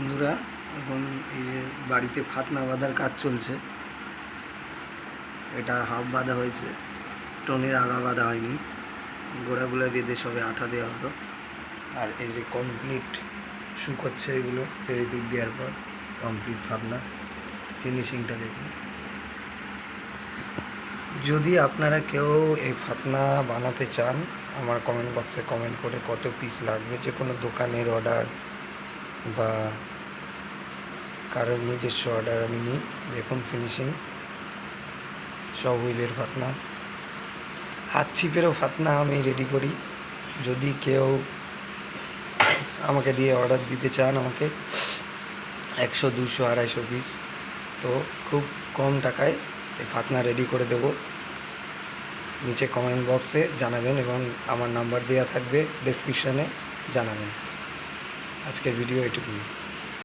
বন্ধুরা, এখন এই যে বাড়িতে ফাতনা বাঁধার কাজ চলছে। এটা হাফ বাঁধা হয়েছে। টনের আগা বাঁধা হয়নি। গোড়াগুলো বেঁধে সবে আঠা দেওয়া হলো। আর এই যে কমপ্লিট শুকোচ্ছে এগুলো ফেভিকুইক দেওয়ার পর কমপ্লিট ফাতনা। ফিনিশিংটা দেখুন। যদি আপনারা কেউ এই ফাতনা বানাতে চান, আমার কমেন্ট বক্সে কমেন্ট করে কত পিস লাগবে যে কোনো দোকানের অর্ডার বা কারোর নিজস্ব অর্ডার আমি নিই। দেখুন ফিনিশিং সব হুইলের ফাতনা। হাত ছিপেরও ফাতনা আমি রেডি করি। যদি কেউ আমাকে দিয়ে অর্ডার দিতে চান আমাকে, একশো, দুশো, আড়াইশো পিস তো খুব কম টাকায় এই ফাতনা রেডি করে দেব। নিচে কমেন্ট বক্সে জানাবেন এবং আমার নাম্বার দেওয়া থাকবে ডেসক্রিপশানে জানাবেন। আজকের ভিডিও এটুকুই।